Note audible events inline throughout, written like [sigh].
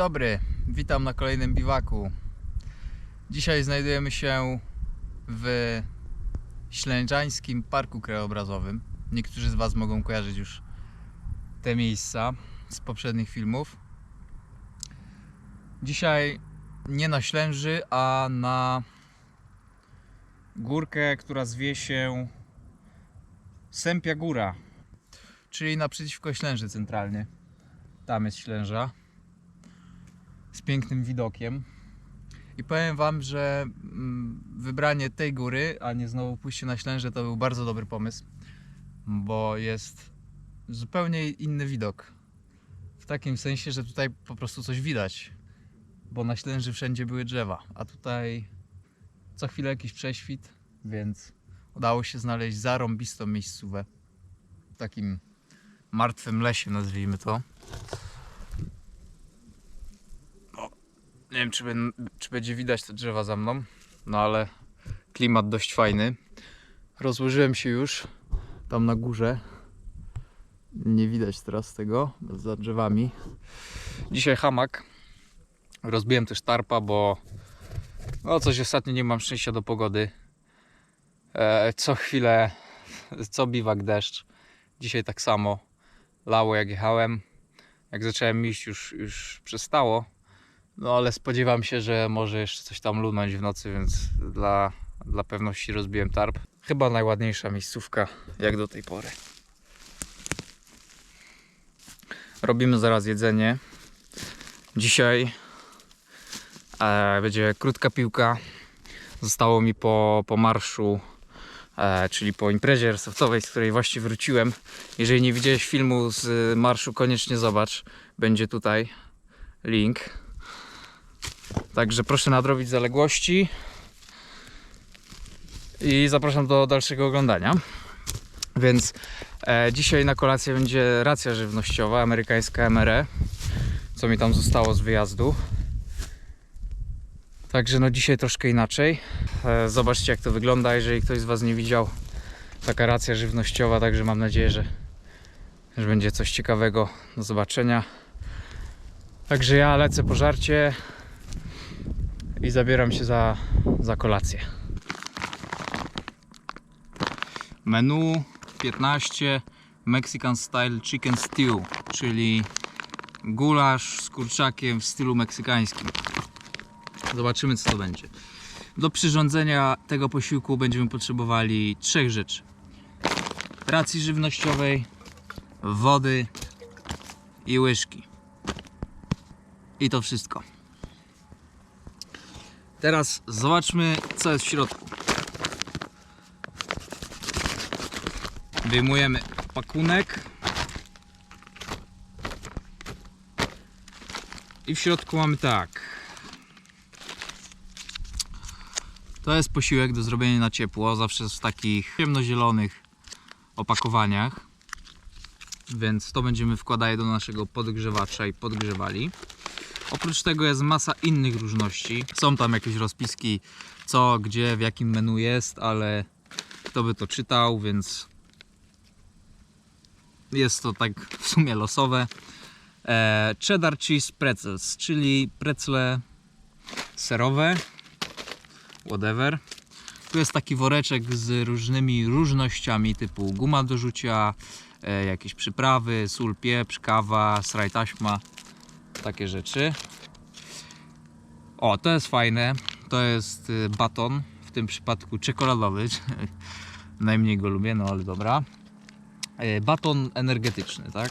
dobry, witam na kolejnym biwaku. Dzisiaj znajdujemy się w Ślęczańskim Parku Krajobrazowym. Niektórzy z Was mogą kojarzyć już te miejsca z poprzednich filmów. Dzisiaj nie na Ślęży, a na górkę, która zwie się Sępia Góra, czyli naprzeciwko Ślęży centralnie. Tam jest Ślęża z pięknym widokiem. I powiem Wam, że mm, wybranie tej góry, a nie znowu pójście na Ślęże, to był bardzo dobry pomysł, bo jest zupełnie inny widok. W takim sensie, że tutaj po prostu coś widać, bo na Ślęży wszędzie były drzewa, a tutaj co chwilę jakiś prześwit, więc udało się znaleźć zarąbistą miejscówę w takim martwym lesie, nazwijmy to. Nie wiem, czy, czy będzie widać te drzewa za mną, no ale klimat dość fajny. Rozłożyłem się już tam na górze. Nie widać teraz tego za drzewami. Dzisiaj hamak. Rozbiłem też tarpa, bo no coś ostatnio nie mam szczęścia do pogody. E, co chwilę, [laughs] co biwak deszcz. Dzisiaj tak samo. Lało jak jechałem. Jak zacząłem iść już, już przestało. No ale spodziewam się, że może jeszcze coś tam lunąć w nocy, więc dla, dla pewności rozbiłem tarp. Chyba najładniejsza miejscówka jak do tej pory. Robimy zaraz jedzenie. Dzisiaj e, będzie krótka piłka. Zostało mi po, po marszu, e, czyli po imprezie airsoftowej, z której właśnie wróciłem. Jeżeli nie widziałeś filmu z marszu, koniecznie zobacz. Będzie tutaj link. Także proszę nadrobić zaległości. I zapraszam do dalszego oglądania. Więc e, dzisiaj na kolację będzie racja żywnościowa, amerykańska MRE, co mi tam zostało z wyjazdu. Także no dzisiaj troszkę inaczej. E, zobaczcie jak to wygląda, jeżeli ktoś z Was nie widział. Taka racja żywnościowa, także mam nadzieję, że, że będzie coś ciekawego do zobaczenia. Także ja lecę po żarcie i zabieram się za, za kolację. Menu 15 Mexican Style Chicken Stew, czyli gulasz z kurczakiem w stylu meksykańskim. Zobaczymy co to będzie. Do przyrządzenia tego posiłku będziemy potrzebowali trzech rzeczy. Racji żywnościowej, wody i łyżki. I to wszystko. Teraz zobaczmy, co jest w środku. Wyjmujemy pakunek. I w środku mamy tak. To jest posiłek do zrobienia na ciepło, zawsze w takich ciemnozielonych opakowaniach. Więc to będziemy wkładali do naszego podgrzewacza i podgrzewali. Oprócz tego jest masa innych różności. Są tam jakieś rozpiski, co, gdzie, w jakim menu jest, ale kto by to czytał, więc jest to tak w sumie losowe. E, cheddar cheese pretzels, czyli pretzle serowe, whatever. Tu jest taki woreczek z różnymi różnościami typu guma do rzucia, e, jakieś przyprawy, sól, pieprz, kawa, sraj taśma takie rzeczy. O, to jest fajne. To jest y, baton, w tym przypadku czekoladowy. [laughs] Najmniej go lubię, no ale dobra. E, Baton energetyczny, tak?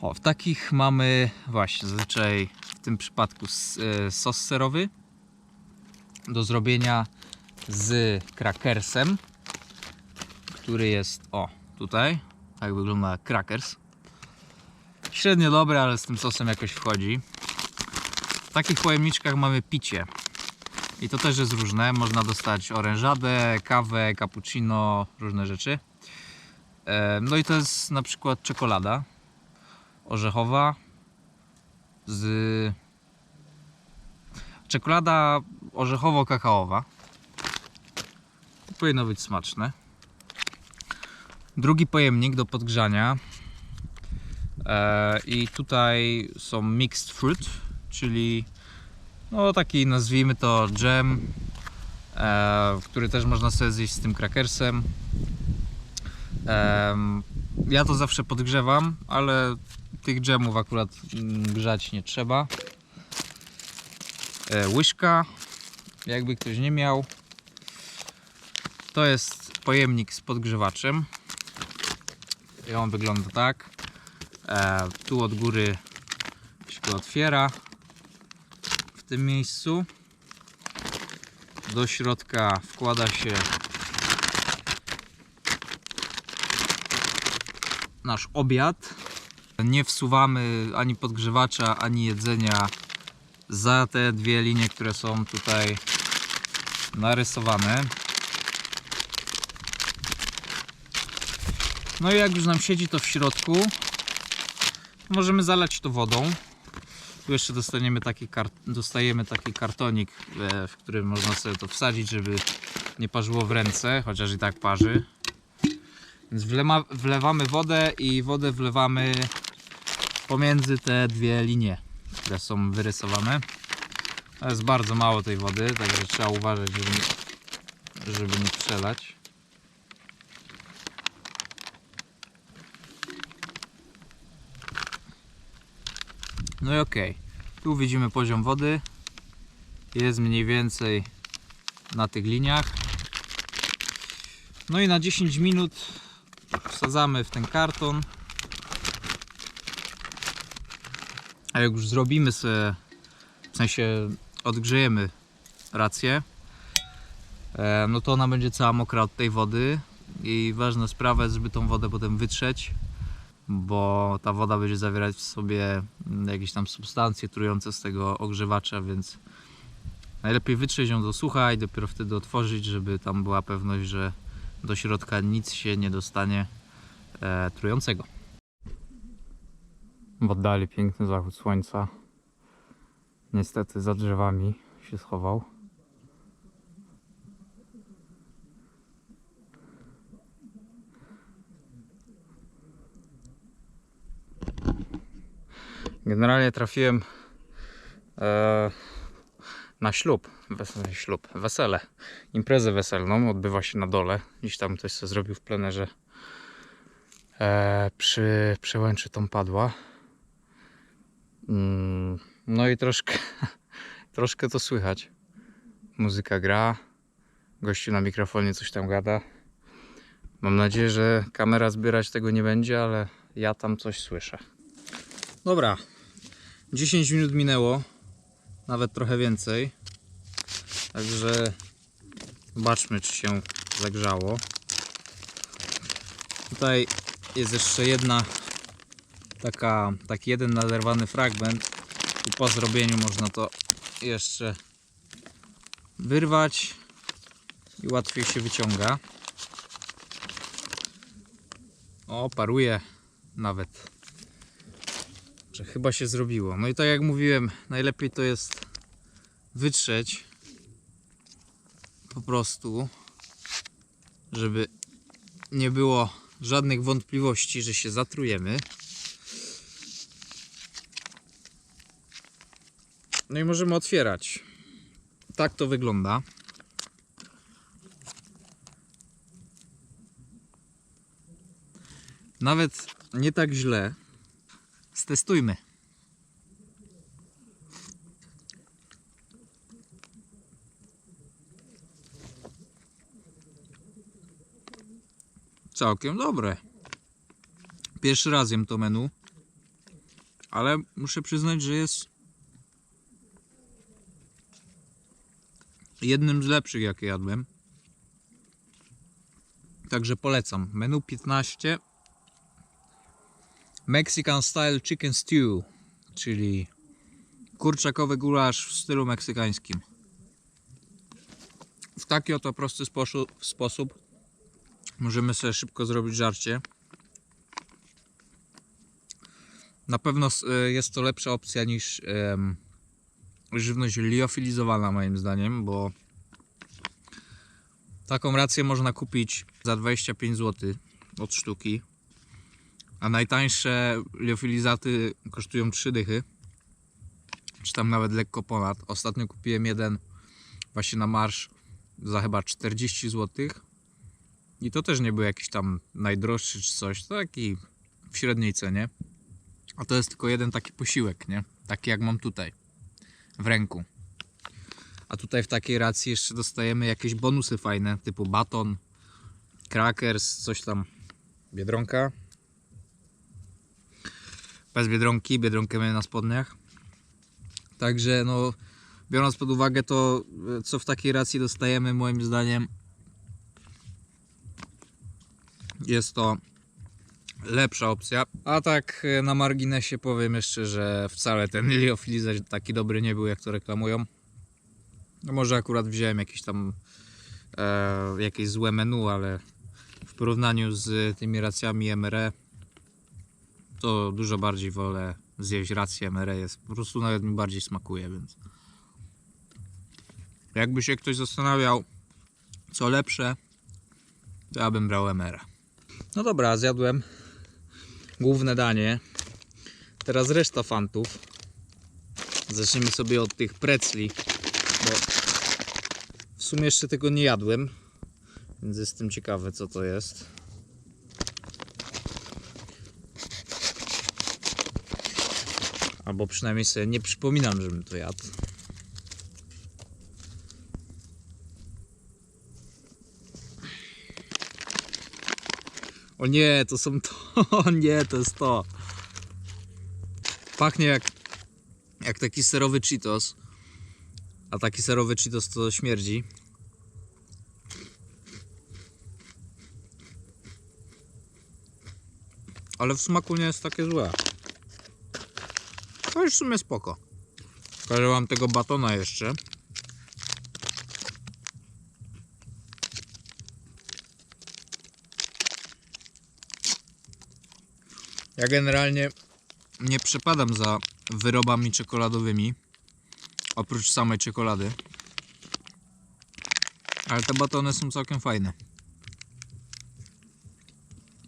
O, w takich mamy właśnie zazwyczaj w tym przypadku e, sos serowy do zrobienia z krakersem, który jest o tutaj. Tak wygląda krakers. Średnio dobre, ale z tym sosem jakoś wchodzi. W takich pojemniczkach mamy picie. I to też jest różne. Można dostać orężadę, kawę, cappuccino, różne rzeczy. E, No i to jest na przykład czekolada orzechowa z czekolada orzechowo-kakaowa. To powinno być smaczne. Drugi pojemnik do podgrzania I tutaj są mixed fruit, czyli no taki nazwijmy to dżem, e, który też można sobie zjeść z tym krakersem. Em, ja to zawsze podgrzewam, ale tych dżemów akurat mm, grzać nie trzeba. E, łyżka, jakby ktoś nie miał. To jest pojemnik z podgrzewaczem. I on wygląda tak. E, tu od góry się go otwiera w tym miejscu. Do środka wkłada się nasz obiad. Nie wsuwamy ani podgrzewacza, ani jedzenia za te dwie linie, które są tutaj narysowane. No i jak już nam siedzi to w środku, możemy zalać to wodą. Tu jeszcze dostaniemy taki dostajemy taki kartonik, e, w którym można sobie to wsadzić, żeby nie parzyło w ręce, chociaż i tak parzy. Więc wlema, wlewamy wodę i wodę wlewamy pomiędzy te dwie linie, które są wyrysowane. To jest bardzo mało tej wody, także trzeba uważać, żeby nie, żeby nie przelać. No i okej. Tu widzimy poziom wody. Jest mniej więcej na tych liniach. No i na 10 minut wsadzamy w ten karton. A jak już zrobimy sobie, w sensie odgrzejemy rację, e, no to ona będzie cała mokra od tej wody. I ważna sprawa jest, żeby tą wodę potem wytrzeć, bo ta woda będzie zawierać w sobie mm, jakieś tam substancje trujące z tego ogrzewacza, więc najlepiej wytrzeć ją do sucha i dopiero wtedy otworzyć, żeby tam była pewność, że do środka nic się nie dostanie e, trującego. W oddali piękny zachód słońca. Niestety za drzewami się schował. Generalnie trafiłem e, na ślub, wesele, ślub, wesele, imprezę weselną odbywa się na dole. Dziś tam ktoś sobie zrobił w plenerze e, przy przełęczy tą padła. Mm, no i troszkę, [laughs] troszkę to słychać. Muzyka gra, gościu na mikrofonie coś tam gada. Mam nadzieję, że kamera zbierać tego nie będzie, ale ja tam coś słyszę. Dobra, 10 minut minęło, nawet trochę więcej. Także zobaczmy, czy się zagrzało. Tutaj jest jeszcze jedna taka, taki jeden naderwany fragment i po zrobieniu można to jeszcze wyrwać i łatwiej się wyciąga. O, paruje nawet. Chyba się zrobiło. No i tak jak mówiłem, najlepiej to jest wytrzeć po prostu, żeby nie było żadnych wątpliwości, że się zatrujemy. No i możemy otwierać. Tak to wygląda. Nawet nie tak źle. Stestujmy. Całkiem dobre. Pierwszy raz jem to menu, ale muszę przyznać, że jest jednym z lepszych, jakie jadłem. Także polecam. Menu 15 Mexican Style Chicken Stew, czyli kurczakowy gulasz w stylu meksykańskim. W taki oto prosty sposób, możemy sobie szybko zrobić żarcie. Na pewno e, jest to lepsza opcja niż żywność liofilizowana moim zdaniem, bo taką rację można kupić za 25 zł od sztuki A najtańsze liofilizaty kosztują 3 dychy. Czy tam nawet lekko ponad. Ostatnio kupiłem jeden właśnie na marsz za chyba 40 zł. I to też nie był jakiś tam najdroższy czy coś. To taki w średniej cenie. A to jest tylko jeden taki posiłek, nie? Taki jak mam tutaj. W ręku. A tutaj w takiej racji jeszcze dostajemy jakieś bonusy fajne, typu baton, crackers, coś tam. Biedronka. Bez biedronki, biedronkę mamy na spodniach. Także no, biorąc pod uwagę to, co w takiej racji dostajemy, moim zdaniem jest to lepsza opcja. A tak e, na marginesie powiem jeszcze, że wcale ten liofilizat taki dobry nie był, jak to reklamują. No może akurat wziąłem jakieś tam e, jakieś złe menu, ale w porównaniu z tymi racjami MRE to dużo bardziej wolę zjeść rację MRE jest. Po prostu nawet mi bardziej smakuje, więc jakby się ktoś zastanawiał co lepsze, to ja bym brał MRE. No dobra, zjadłem główne danie. Teraz reszta fantów. Zacznijmy sobie od tych precli, bo w sumie jeszcze tego nie jadłem, więc jestem ciekawy co to jest. Albo przynajmniej sobie nie przypominam, żebym to jadł. O nie, to są to. [laughs] O nie, to jest to. Pachnie jak, jak taki serowy Cheetos. A taki serowy Cheetos to śmierdzi. Ale w smaku nie jest takie złe. To już w sumie spoko. Pokażę wam tego batona jeszcze. Ja generalnie nie przepadam za wyrobami czekoladowymi. Oprócz samej czekolady. Ale te batony są całkiem fajne.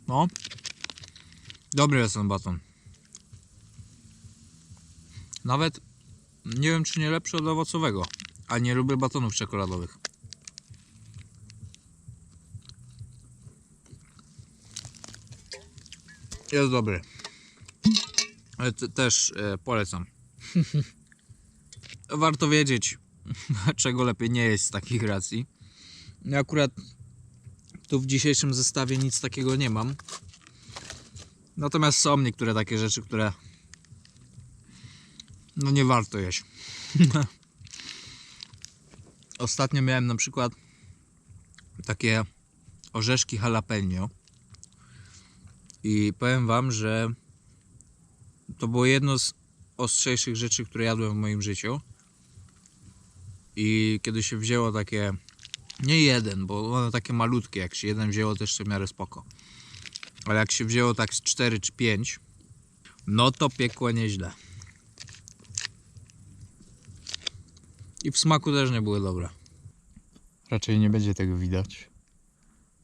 No. Dobry jest ten baton. Nawet nie wiem czy nie lepszy od owocowego. A nie lubię batonów czekoladowych. Jest dobry. Też e, polecam. [laughs] Warto wiedzieć, [laughs] czego lepiej nie jest z takich racji. Ja akurat tu w dzisiejszym zestawie nic takiego nie mam. Natomiast są niektóre takie rzeczy, które no nie warto jeść. [laughs] Ostatnio miałem na przykład takie orzeszki jalapeno. I powiem wam, że to było jedno z ostrzejszych rzeczy, które jadłem w moim życiu. I kiedy się wzięło takie, nie jeden, bo one takie malutkie, jak się jeden wzięło, jeszcze w miarę spoko. Ale jak się wzięło tak z 4 czy 5, no to piekło nieźle. I w smaku też nie były dobre. Raczej nie będzie tego widać.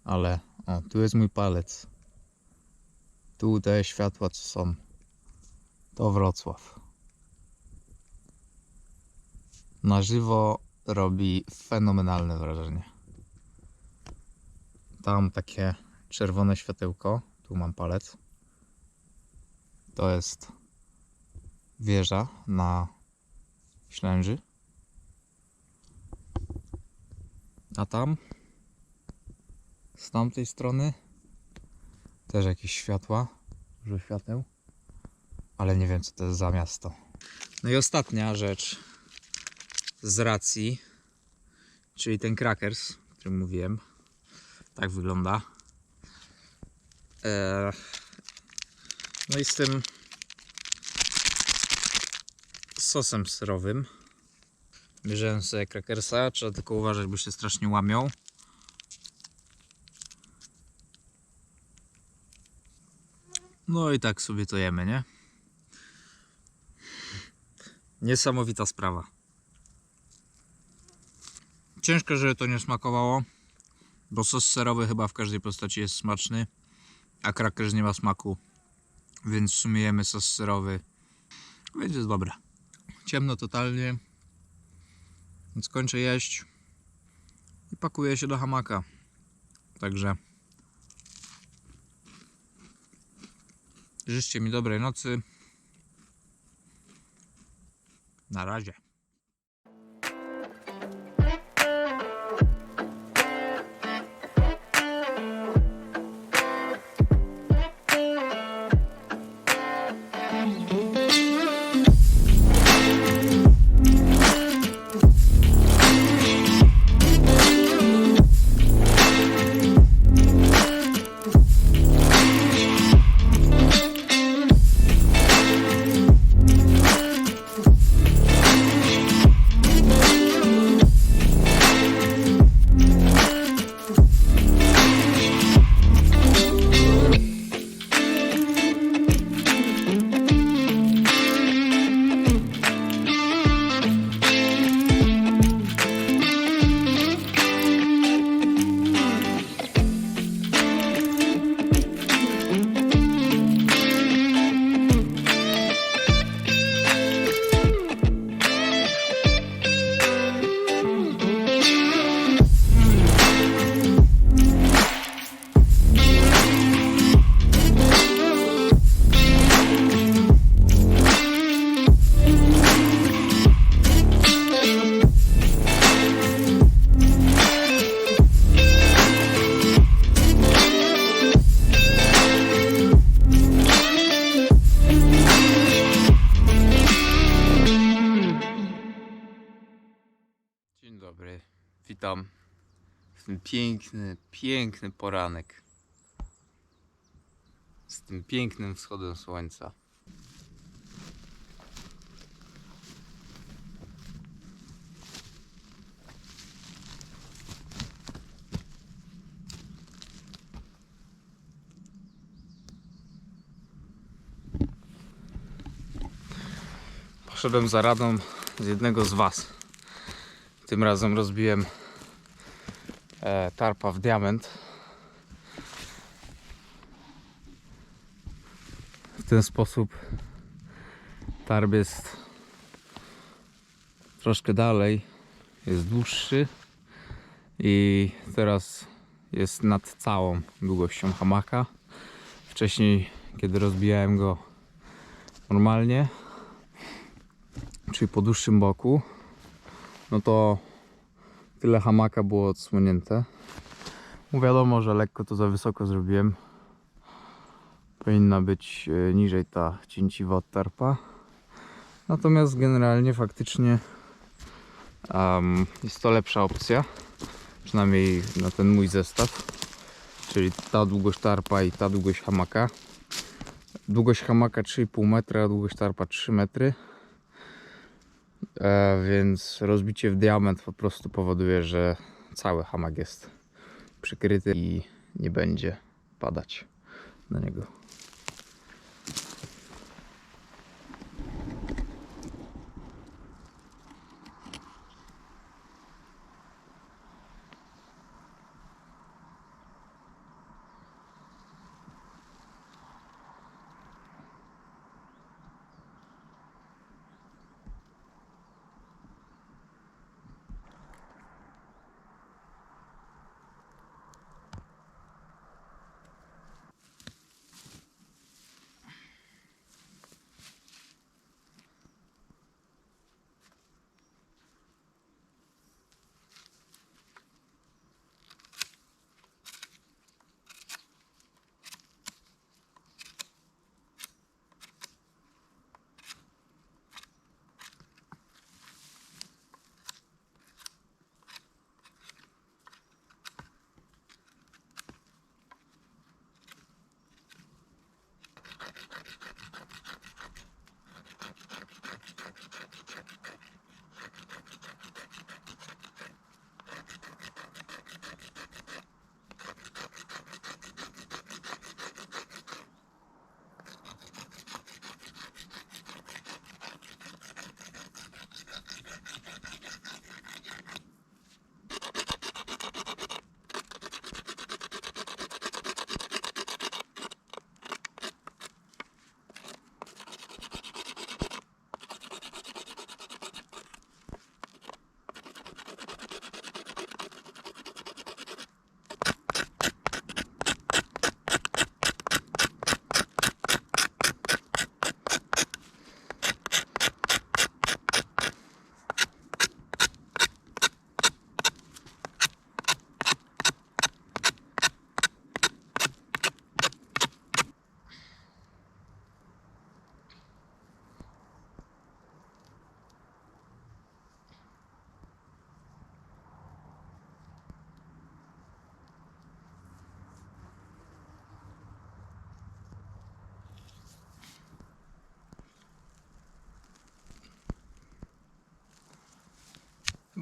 Ale o, tu jest mój palec. Tu te światła co są. To Wrocław. Na żywo robi fenomenalne wrażenie. Tam takie czerwone światełko. Tu mam palec. To jest wieża na Ślęży. A tam z tamtej strony też jakieś światła, dużo świateł, ale nie wiem co to jest za miasto. No i ostatnia rzecz z racji, czyli ten crackers, o którym mówiłem. Tak wygląda. Eee, no i z tym sosem serowym. Bierzemy sobie crackersa, trzeba tylko uważać, bo się strasznie łamią. No i tak sobie to jemy, nie? Niesamowita sprawa. Ciężko, żeby to nie smakowało, bo sos serowy chyba w każdej postaci jest smaczny, a crackers nie ma smaku Więc w sumie jemy sos serowy. Więc jest dobre. Ciemno totalnie. Więc kończę jeść i pakuję się do hamaka. Także życzcie mi dobrej nocy. Na razie. Piękny, piękny poranek. Z tym pięknym wschodem słońca. Poszedłem za radą z jednego z Was. Tym razem rozbiłem tarpa w diament. W ten sposób tarp jest troszkę dalej, jest dłuższy i teraz jest nad całą długością hamaka. Wcześniej, kiedy rozbijałem go normalnie, czyli po dłuższym boku, no to tyle hamaka było odsłonięte. No wiadomo, że lekko to za wysoko zrobiłem. Powinna być e, niżej ta cięciwa tarpa. Natomiast generalnie faktycznie em, jest to lepsza opcja. Przynajmniej na ten mój zestaw. Czyli ta długość tarpa i ta długość hamaka. Długość hamaka 3,5 metra, długość tarpa 3 metry. E, więc rozbicie w diament po prostu powoduje, że cały hamak jest przykryty i nie będzie padać na niego.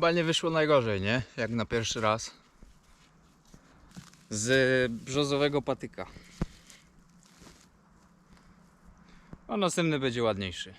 Chyba nie wyszło najgorzej, nie? Jak na pierwszy raz. Z brzozowego patyka. A następny będzie ładniejszy.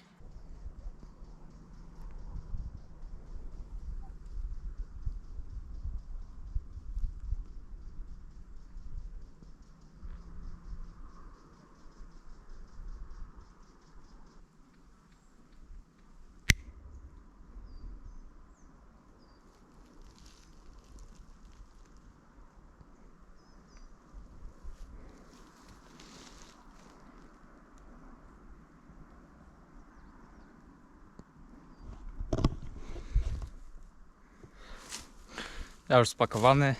Ja już spakowany.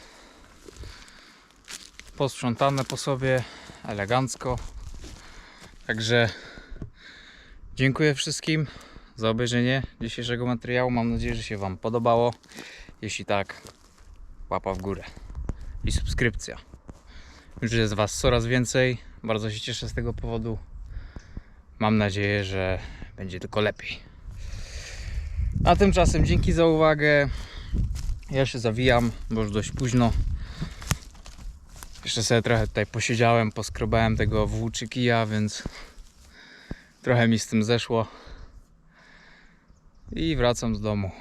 Posprzątane po sobie, elegancko. Także dziękuję wszystkim za obejrzenie dzisiejszego materiału. Mam nadzieję, że się Wam podobało. Jeśli tak, łapa w górę i subskrypcja. Już jest Was coraz więcej. Bardzo się cieszę z tego powodu. Mam nadzieję, że będzie tylko lepiej. A tymczasem dzięki za uwagę. Ja się zawijam, bo już dość późno. Jeszcze sobie trochę tutaj posiedziałem, poskrobałem tego włóczy kija, więc trochę mi z tym zeszło. I wracam z domu.